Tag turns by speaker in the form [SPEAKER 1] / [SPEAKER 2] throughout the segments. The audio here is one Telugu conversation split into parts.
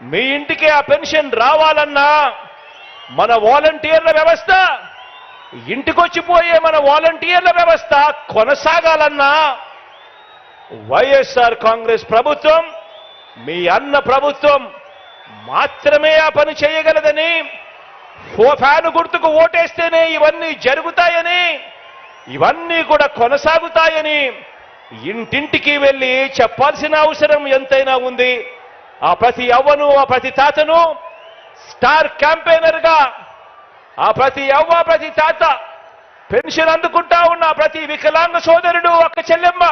[SPEAKER 1] మీ ఇంటికి ఆ పెన్షన్ రావాలన్నా మన వాలంటీర్ల వ్యవస్థ ఇంటికొచ్చిపోయే మన వాలంటీర్ల వ్యవస్థ కొనసాగాలన్నా వైఎస్ఆర్ కాంగ్రెస్ ప్రభుత్వం మీ అన్న ప్రభుత్వం మాత్రమే ఆ పని చేయగలదని ఫ్యాను గుర్తుకు ఓటేస్తేనే ఇవన్నీ జరుగుతాయని ఇవన్నీ కూడా కొనసాగుతాయని ఇంటింటికి వెళ్ళి చెప్పాల్సిన అవసరం ఎంతైనా ఉంది. ఆ ప్రతి అవ్వను ఆ ప్రతి తాతను స్టార్ క్యాంపెయినర్గా ఆ ప్రతి అవ్వ ప్రతి తాత పెన్షన్ అందుకుంటా ఉన్న ప్రతి వికలాంగ సోదరుడు ఒక్క చెల్లెమ్మ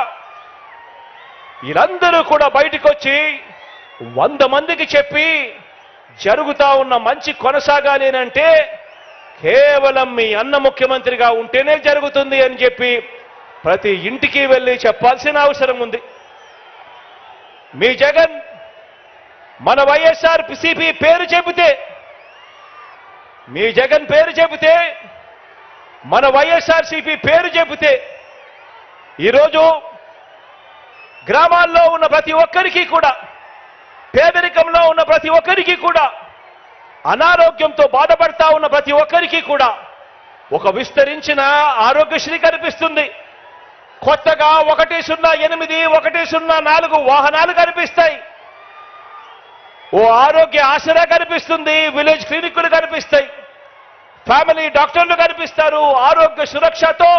[SPEAKER 1] వీరందరూ కూడా బయటకు వచ్చి వంద మందికి చెప్పి జరుగుతా ఉన్న మంచి కొనసాగాలి అంటే కేవలం మీ అన్న ముఖ్యమంత్రిగా ఉంటేనే జరుగుతుంది అని చెప్పి ప్రతి ఇంటికి వెళ్ళి చెప్పాల్సిన అవసరం ఉంది. మీ జగన్ మన వైఎస్ఆర్ సిపి పేరు చెబితే మీ జగన్ పేరు చెబితే మన వైఎస్ఆర్ సిపి పేరు చెబితే ఈరోజు గ్రామాల్లో ఉన్న ప్రతి ఒక్కరికి కూడా పేదరికంలో ఉన్న ప్రతి ఒక్కరికి కూడా అనారోగ్యంతో బాధపడతా ఉన్న ప్రతి ఒక్కరికి కూడా ఒక విస్తరించిన ఆరోగ్యశ్రీ కనిపిస్తుంది. కొత్తగా ఒకటి సున్నా ఎనిమిది ఒకటి సున్నా నాలుగు వాహనాలు కనిపిస్తాయి. ఓ ఆరోగ్య ఆసరా కనిపిస్తుంది విలేజ్ క్లినిక్లు కనిపిస్తాయి ఫ్యామిలీ డాక్టర్లు కనిపిస్తారు ఆరోగ్య సురక్షతో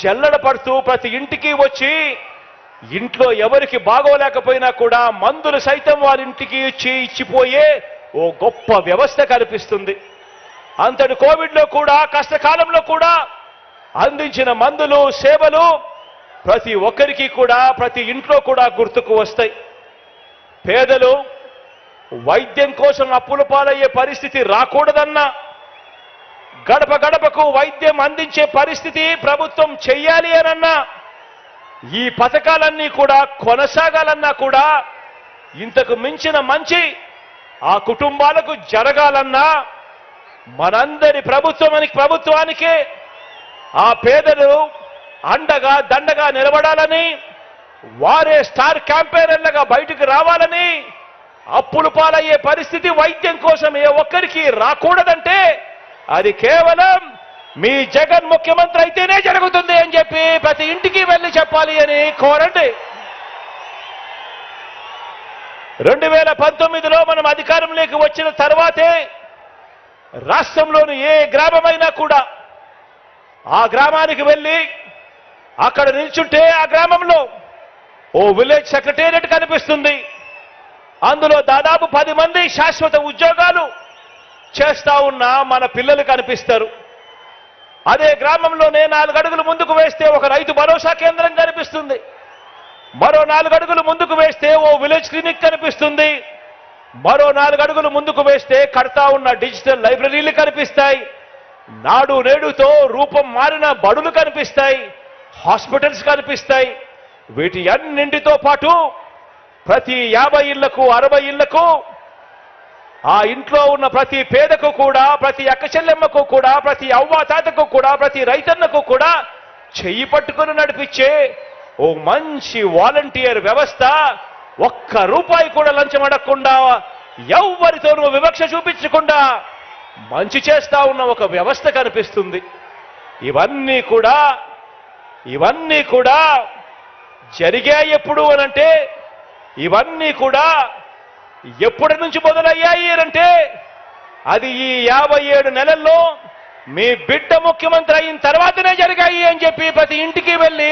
[SPEAKER 1] జల్లడ పడుతూ ప్రతి ఇంటికి వచ్చి ఇంట్లో ఎవరికి బాగోలేకపోయినా కూడా మందులు సైతం వారి ఇంటికి ఇచ్చి ఇచ్చిపోయే ఓ గొప్ప వ్యవస్థ కనిపిస్తుంది. అంతటి కోవిడ్లో కూడా కష్టకాలంలో కూడా అందించిన మందులు సేవలు ప్రతి ఒక్కరికి కూడా ప్రతి ఇంట్లో కూడా గుర్తుకు వస్తాయి. పేదలు వైద్యం కోసం అప్పుల పాలయ్యే పరిస్థితి రాకూడదన్నా. గడప గడపకు వైద్యం అందించే పరిస్థితి ప్రభుత్వం చెయ్యాలి అనన్నా. ఈ పథకాలన్నీ కూడా కొనసాగాలన్నా కూడా ఇంతకు మించిన మంచి ఆ కుటుంబాలకు జరగాలన్నా మనందరి ప్రభుత్వానికి ప్రభుత్వానికే ఆ పేదలు అండగా దండగా నిలబడాలని వారే స్టార్ క్యాంపెయినర్లుగా బయటకు రావాలని అప్పులు పాలయ్యే పరిస్థితి వైద్యం కోసం ఏ ఒక్కరికి రాకూడదంటే అది కేవలం మీ జగన్ ముఖ్యమంత్రి అయితేనే జరుగుతుంది అని చెప్పి ప్రతి ఇంటికి వెళ్ళి చెప్పాలి అని కోరండి. రెండు వేల పంతొమ్మిదిలో మనం అధికారంలోకి వచ్చిన తర్వాతే రాష్ట్రంలోని ఏ గ్రామమైనా కూడా ఆ గ్రామానికి వెళ్ళి అక్కడ నిల్చుంటే ఆ గ్రామంలో ఓ విలేజ్ సెక్రటేరియట్ కనిపిస్తుంది. అందులో దాదాపు పది మంది శాశ్వత ఉద్యోగాలు చేస్తా ఉన్న మన పిల్లలు కనిపిస్తారు. అదే గ్రామంలోనే నాలుగు అడుగులు ముందుకు వేస్తే ఒక రైతు భరోసా కేంద్రం కనిపిస్తుంది. మరో నాలుగు అడుగులు ముందుకు వేస్తే ఓ విలేజ్ క్లినిక్ కనిపిస్తుంది. మరో నాలుగు అడుగులు ముందుకు వేస్తే కడతా ఉన్న డిజిటల్ లైబ్రరీలు కనిపిస్తాయి. నాడు నేడుతో రూపం మారిన బడులు కనిపిస్తాయి. హాస్పిటల్స్ కనిపిస్తాయి. వీటి అన్నింటితో పాటు ప్రతి యాభై ఇళ్ళకు అరవై ఇళ్ళకు ఆ ఇంట్లో ఉన్న ప్రతి పేదకు కూడా ప్రతి అక్కచెల్లెమ్మకు కూడా ప్రతి అవ్వ తాతకు కూడా ప్రతి రైతన్నకు కూడా చెయ్యి పట్టుకుని నడిపించే ఓ మంచి వాలంటీర్ వ్యవస్థ ఒక్క రూపాయి కూడా లంచం అడగకుండా ఎవ్వరితోనూ వివక్ష చూపించకుండా మంచి చేస్తా ఉన్న ఒక వ్యవస్థ కనిపిస్తుంది. ఇవన్నీ కూడా ఇవన్నీ కూడా జరిగాయి ఎప్పుడు అనంటే ఇవన్నీ కూడా ఎప్పటి నుంచి మొదలయ్యాయి అంటే అది ఈ యాభై ఏడు నెలల్లో మీ బిడ్డ ముఖ్యమంత్రి అయిన తర్వాతనే జరిగాయి అని చెప్పి ప్రతి ఇంటికి వెళ్ళి